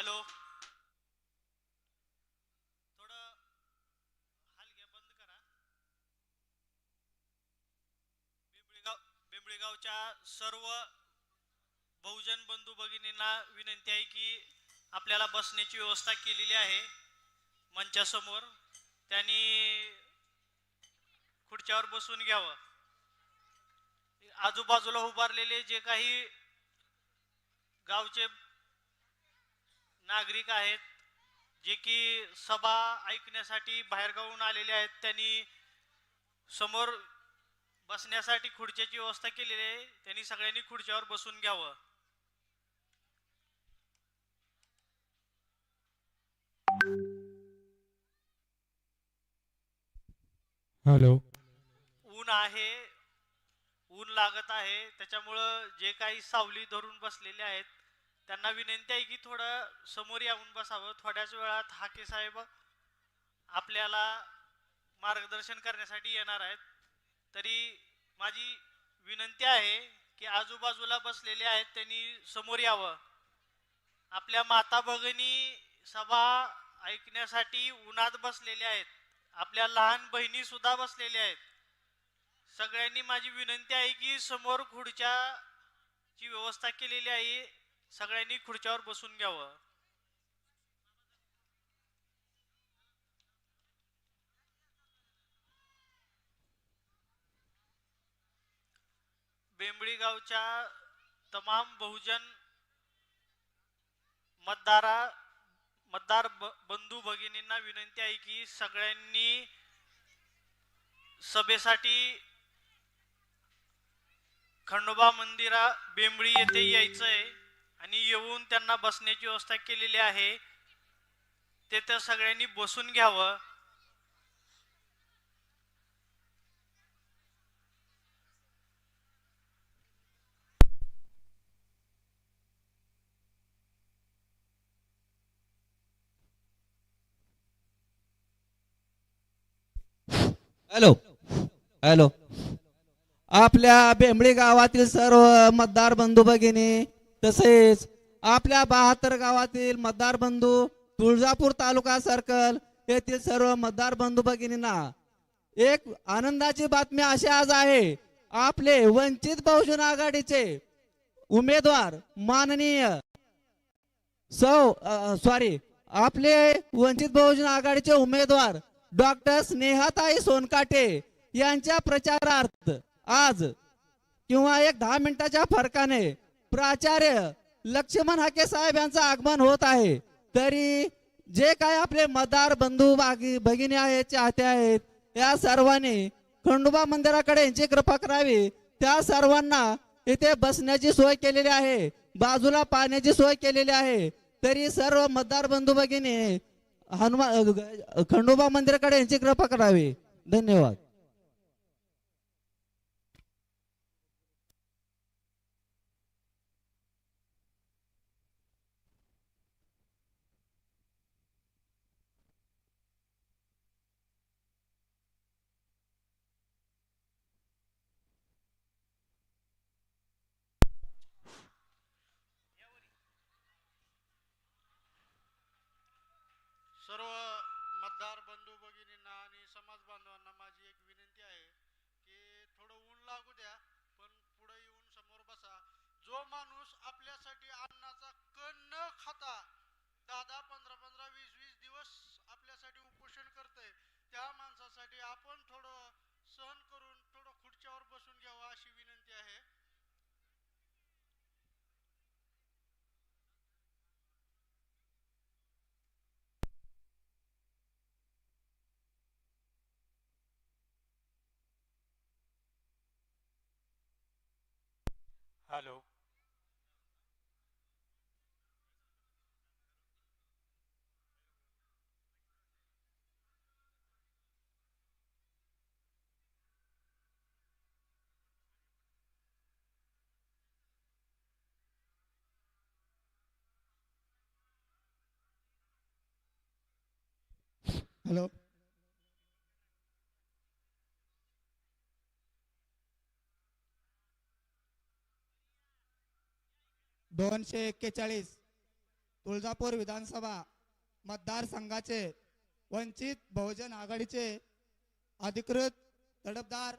Hello. थोडं हलग्या बंद करा. बिंबळीगाव बिंबळीगावच्या सर्व बहुजन बंधू भगिनींना विनंती आहे की आपल्याला बसण्याची व्यवस्था केलेली आहे मंचासमोर. त्यांनी खुर्च्यावर बसून घ्यावं. आजूबाजूला उभारलेले जे काही गावचे नागरिक आहेत जे की सभा ऐकण्यासाठी बाहेरगावून आलेले आहेत त्यांनी समोर बसण्यासाठी खुर्च्याची व्यवस्था केलेली आहे. त्यांनी सगळ्यांनी खुर्च्यावर बसून घ्यावं. हॅलो. ऊन आहे ऊन लागत आहे. त्याच्यामुळं जे काही सावली धरून बसलेले आहेत त्यांना विनंती आहे की थोडं समोर येऊन बसावं. थोड्याच वेळात हाके साहेब आपल्याला मार्गदर्शन करण्यासाठी येणार आहेत. तरी माझी विनंती आहे की आजूबाजूला बसलेले आहेत त्यांनी समोर यावं. आपल्या माता भगिनी सभा ऐकण्यासाठी उन्हात बसलेल्या आहेत. आपल्या लहान बहिणी सुद्धा बसलेल्या आहेत. सगळ्यांनी माझी विनंती आहे की समोर खुर्च्या ची व्यवस्था केलेली आहे. सगळ्यांनी खुर्च्यावर बसून घ्यावं. बेंबळी गावच्या तमाम बहुजन मतदारा मतदार बंधू भगिनींना विनंती आहे की सगळ्यांनी सभेसाठी खंडोबा मंदिरा बेंबळी येथे यायचंय. आणि येऊन त्यांना बसण्याची व्यवस्था केलेली आहे. ते त्या सगळ्यांनी बसून घ्यावं. हॅलो. हॅलो. आपल्या बेंबळी गावातील सर्व मतदार बंधू भगिनी तसेच आपल्या बहात्तर गावातील मतदार बंधू तुळजापूर तालुका सर्कल येथील सर्व मतदार बंधू भगिनींना एक आनंदाची बातमी अशी आज आहे. आपले वंचित बहुजन आघाडीचे उमेदवार माननीय सौ सॉरी आपले वंचित बहुजन आघाडीचे उमेदवार डॉक्टर स्नेहाताई सोनकाटे यांच्या प्रचारार्थ आज किंवा एक दहा मिनिटाच्या फरकाने प्राचार्य लक्ष्मण हाके साहेब यांचं आगमन होत आहे. तरी जे काय आपले मतदार बंधू भगिनी आहेत चाहते आहेत या सर्वांनी खंडोबा मंदिराकडे यांची कृपा करावी. त्या सर्वांना इथे बसण्याची सोय केलेली आहे बाजूला पाण्याची सोय केलेली आहे. तरी सर्व मतदार बंधू भगिनी हनुमान खंडोबा मंदिराकडे यांची कृपा करावी. धन्यवाद सर्व मतदार बंधू भगिनींना आणि समाज बांधवांना माझी एक विनंती आहे की थोडं ऊन लागू द्या पण पुढे येऊन समोर बसा जो माणूस आपल्यासाठी अन्नाचा कण न खाता दहा दहा पंधरा पंधरा वीस वीस दिवस आपल्यासाठी उपोषण करतंय त्या माणसासाठी आपण थोडं सहन करून थोडं खुर्च्यावर बसून घ्यावं अशी विनंती आहे हॅलो हॅलो दोनशे एक्केचाळीस. तुळजापूर विधानसभा मतदारसंघाचे वंचित बहुजन आघाडीचे अधिकृत तडफदार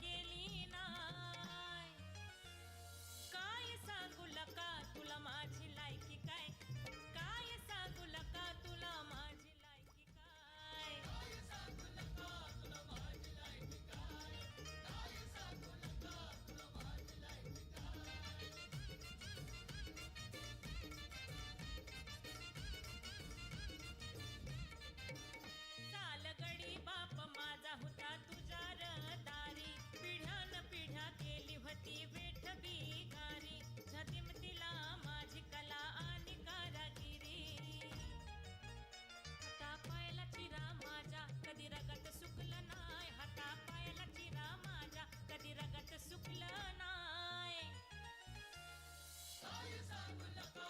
again.